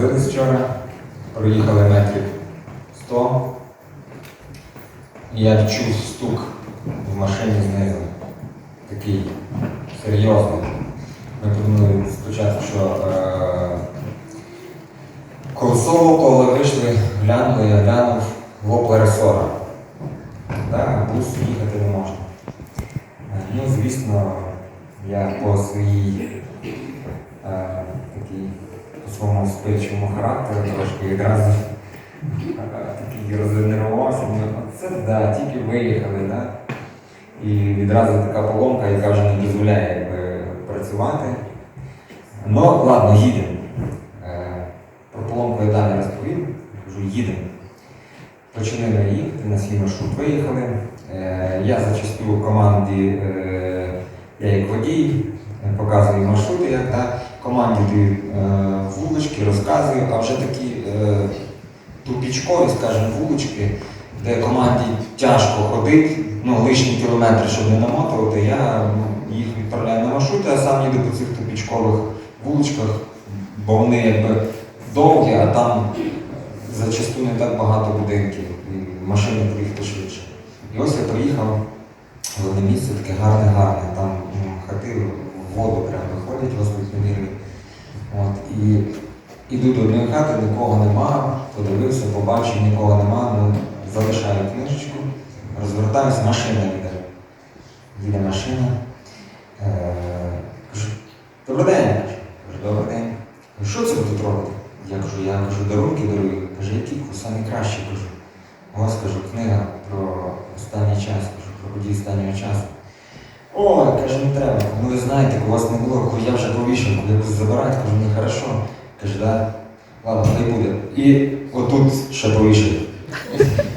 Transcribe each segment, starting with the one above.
загрузились вчора, проїхали метрів 100. І я відчув стук в машині знизу. Такий серйозний. Ми подумали спочатку, що е, колесо коли вийшли, глянули, я глянув лопла ресора. Так, бус їхати не можна. Ну, звісно, я по своїй е, такій, своєму спильчому характеру трошки відразу е, такий рознервувався. Ну, Це да, тільки виїхали, да? І відразу така поломка, яка вже не дозволяє якби, працювати. Ну, ладно, їдемо. Е, Про поломку я далі розповім. Кажу, їдемо. Почали їхати, на свій маршрут виїхали. Е, Я зачастую команді, я як водій, показую маршрути, як та команді е, вулички, розказую, а вже такі е, тупічкові, скажімо, вулички, де команді тяжко ходити, ну, лишні кілометри, щоб не намотувати, я ну, їх відправляю на маршрути, а сам їду по цих тупічкових вуличках, бо вони якби довгі, а там зачасту не так багато будинків, і машини проїхати швидше. І ось я приїхав в одне місце, таке гарне-гарне, там м, хати воду прямо Господь не. От, і іду до одної хати, нікого нема, подивився, побачив, нікого нема, ну, залишаю книжечку, розвертаюся, машина йде. Їде машина. Е, кажу, добрий день. Кажу, добрий день. Що це ви тут робите? Я кажу, я кажу, дарунки дарую. Каже, які самі кращі кажу. Ось кажу, книга про останній час, кажу, про події останнього часу. О, каже, не треба. Ну ви знаєте, у вас не було, я вже повішав, коли якось забирати, кажу, не хорошо. Каже, да. Ладно, хай буде. І отут ще повішав.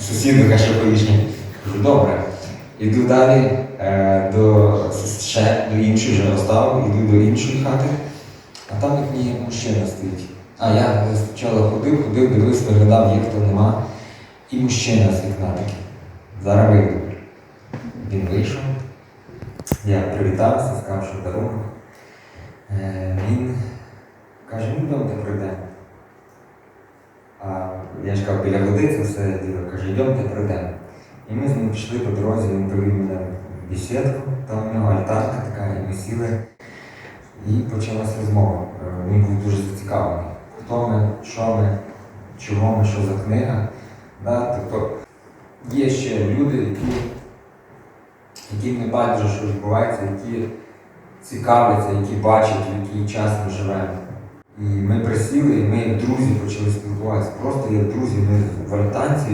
Сусіди ще повішав. Кажу, добре. Іду далі е, до ще до іншої вже розставив, іду до іншої хати, а там як мені мужчина стоїть. А я спочатку ходив, ходив, дивився, виглядав, є хто нема. І мужчина з вікна такий. Зараз вийду. Він вийшов. Я привітався, сказав, що дарунок. Е, Він каже, ну йдемте прийдемо. А я ж кажу, біля води це все діло. Каже, йдемте прийдемо. І ми з ним пішли по дорозі, він привів мене в бесідку, там у нього альтарка така, і ми сіли. І почалася розмова. Е, Він був дуже зацікавлений. Хто ми, що ми, чого ми, що за книга. Да? Тобто є ще люди, які, які не бачать, що відбувається, які цікавляться, які бачать, в який час ми живемо. І ми присіли, і ми як друзі почали спілкуватися. Просто як друзі, ми в альтанці.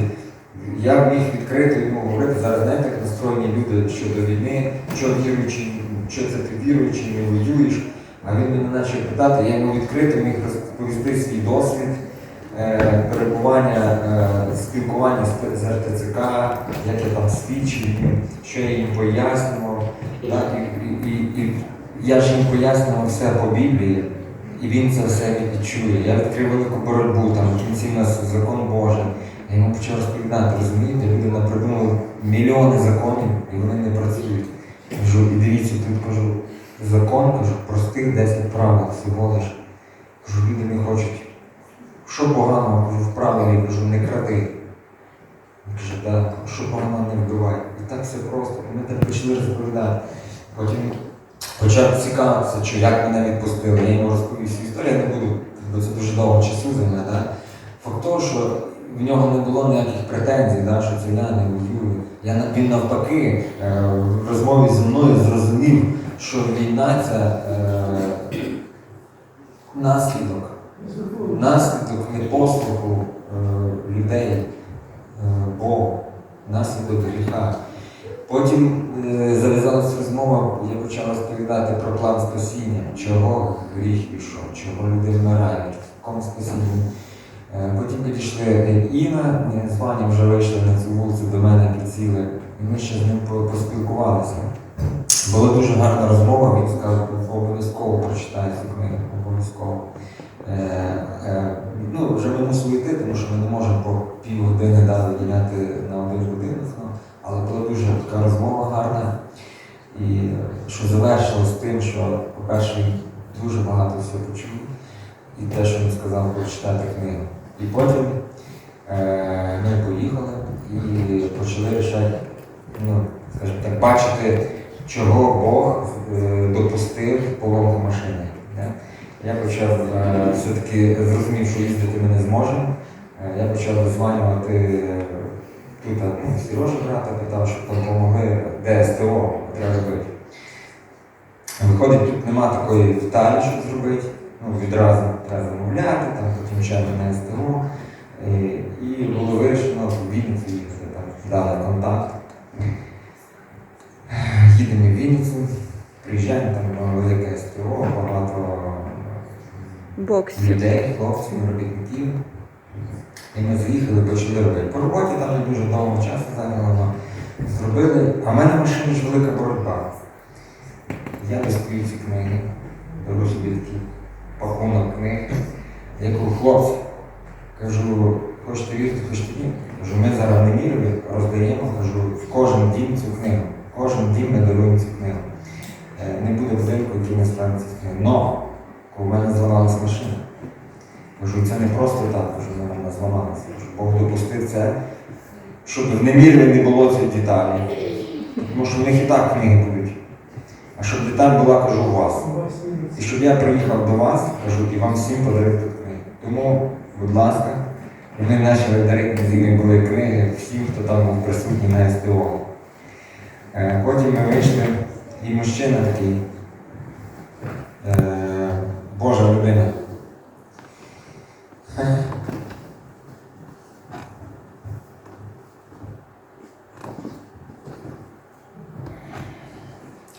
Я міг відкрито йому говорити, зараз знаєте, як настроєні люди щодо війни, що віруючи, що це ти віруючий, не воюєш. А він мене почав питати, я йому відкрито міг розповісти свій досвід перебування, е, спілкування з, РТЦК, як я там свідчив що я їм пояснював. Так, і, і, і, я ж їм пояснював все по Біблії, і він це все відчує. Я відкрив велику боротьбу, там в кінці в нас закон Божий. Я йому почав розповідати, розумієте, люди напридумали мільйони законів і вони не працюють. Кажу, і дивіться, тут кажу, закон, кажу, простих 10 правил всього лиш. Кажу, люди не хочуть. Що поганого, кажу, в правилі, кажу, не кради. Він каже, да, що поганого не вбивай. І так все просто. І ми так почали розповідати. Потім почав цікавитися, що як мене відпустили. Я йому розповів свою історію, я не буду, бо це дуже довго часу займе. Да? Факт того, що в нього не було ніяких претензій, да, що це я не воюю. Я він навпаки е, в розмові зі мною зрозумів, що війна це е, наслідок. Наслідок непослуху е, людей е, Богу, наслідок гріха. Потім е, зав'язалася розмова, я почав розповідати про план спасіння, чого гріх пішов, чого люди вмирають, в якому спасінні. Потім підійшли Інна, е, з Вані вже вийшли на цю вулицю до мене підсіли, і ми ще з ним поспілкувалися. Була дуже гарна розмова, він сказав, обов'язково прочитай цю книгу, обов'язково. Е, е, ну, вже ми мусили йти, тому що ми не можемо по півгодини да, виділяти на один будинок. Ну, але була дуже така розмова гарна. І е, що завершилось тим, що, по-перше, дуже багато всього почув. І те, що він сказав, прочитати книгу. І потім е, ми поїхали і почали рішати, ну, скажімо так, бачити, чого Бог е, допустив поломку машини. Я почав е, все-таки зрозумів, що їздити ми не зможемо. Е, Я почав дзвонювати е, тут ну, Сережа брата, питав, щоб там допомогли, де СТО треба робити. Виходить, тут нема такої деталі, щоб зробити. Ну, відразу треба замовляти, там потім ще на СТО. І, і було вирішено в Вінницю їхати, там дали контакт. Їдемо в Вінницю, приїжджаємо, там велике СТО, багато Боксів. людей, хлопців, робітників. І ми заїхали, почали робити. По роботі там не дуже довго часу зайняло. Зробили, а в мене в машині ж велика боротьба. Я достаю ці книги, беру собі такий пакунок книг. Я кажу, хлопці, кажу, хочете вірити, хочете ні. Кажу, ми зараз не мірили, роздаємо, кажу, в кожен дім цю книгу. Кожен дім ми даруємо цю книгу. Е, Не буде будинку, який не стане цю книгу. Но, в мене зламалась машина. Кажу, це не просто так, кажу, в мене зламалася. Бог допустив це, щоб в немірі не було цієї деталі. Тому що в них і так книги будуть. А щоб деталь була, кажу, у вас. І щоб я приїхав до вас, кажу, і вам всім подарив книги. Тому, будь ласка, вони почали дарити з були книги всім, хто там був присутній на СТО. Е, Потім ми вийшли, і мужчина такий, е, Божа людина.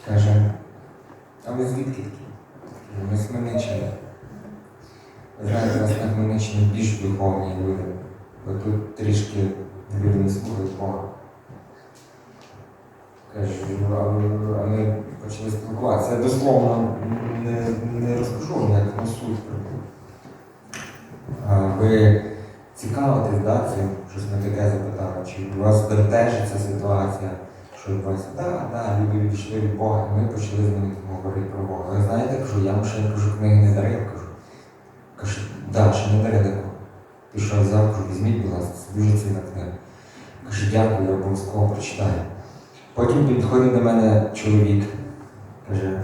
Каже, а ви звідки такі? Кажу, Ми з Хмельниччини. У нас на Хмельниччині більш духовні люди. Бо тут трішки люди не слухають Бога. Кажу, «Ну, а ми почали спілкуватися. Я дословно не, не розкажу, як на суть. Ви цікавитесь, да, цим, щось ми таке запитали, чи у вас бентежить ця ситуація, що відбувається? Так, так, люди відійшли від Бога, і ми почали з ними говорити про Бога. Ви знаєте, кажу, я машину кажу, книги не дарив, кажу. Кажу, да, ще не дарили. Пішов взяв, кажу, візьміть, будь ласка, це дуже цінна книга. Кажу, дякую, я обов'язково прочитаю. Потім підходить до мене чоловік, каже,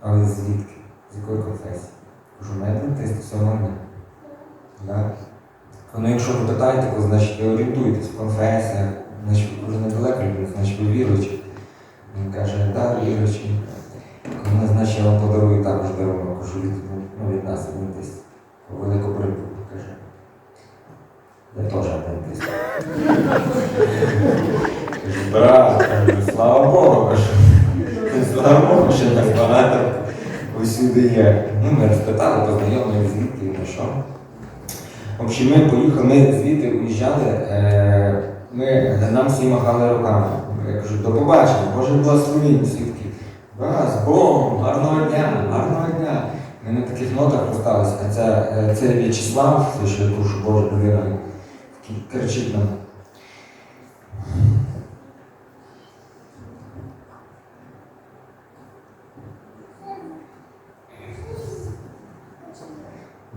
а ви звідки? З якої конфесії? Кажу, мене все нормально. Ну, якщо ви питаєте, то значить ви орієнтуєтесь в конфесіях, значить ви вже недалеко значить ви віруючі. Він каже, да, віруючі. Ну, значить, я вам подарую також дарунок, кажу, від, ну, від нас, адвентист. Велику боротьбу, каже. Я теж адвентист. Кажу, брат, слава Богу. Слава Богу, що нас багато усюди є. Ну, ми розпитали, познайомилися звідки, ну що. В общем, ми поїхали, ми звідти уїжджали, е, ми, нам всі махали руками. Я кажу, до побачення, Боже благословінь, всі такі. «Ба, з Богом, гарного дня, гарного дня. Ми на таких нотах осталися. А це, це В'ячеслав, це кажу, що Божа людина, кричить нам.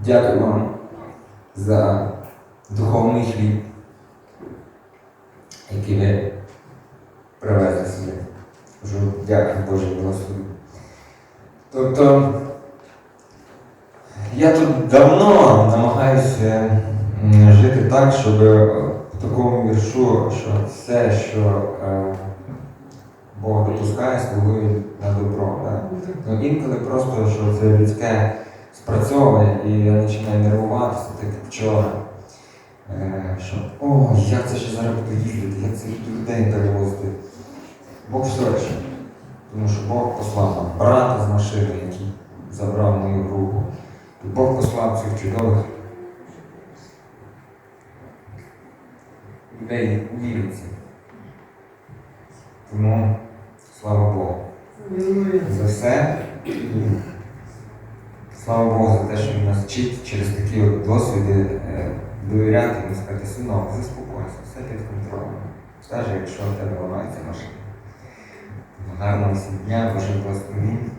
Дякую вам за духовний хліб, який ви привезли собі. Дякую Боже благослові. Тобто давно намагаюся жити так, щоб в такому віршу, що все, що е, Бог допускає, слугує на добро. Да? Ну, інколи просто, що це людське спрацьовує, і я починаю нервуватися, так як вчора. Е, що о, як це ще зараз буду їздити, як це людей перевозити. Бог все. Тому що Бог послав нам брата з машини, який забрав мою групу. Бог послав цих чудових людей у вірці. Тому слава Богу. За все. Слава Богу за те, що він нас вчить через такі от досвіди е, довіряти і сказати, синок, заспокойся, все під контролем. Скаже, якщо в тебе ламається машина. Гарного всім дня, Боже благословінь.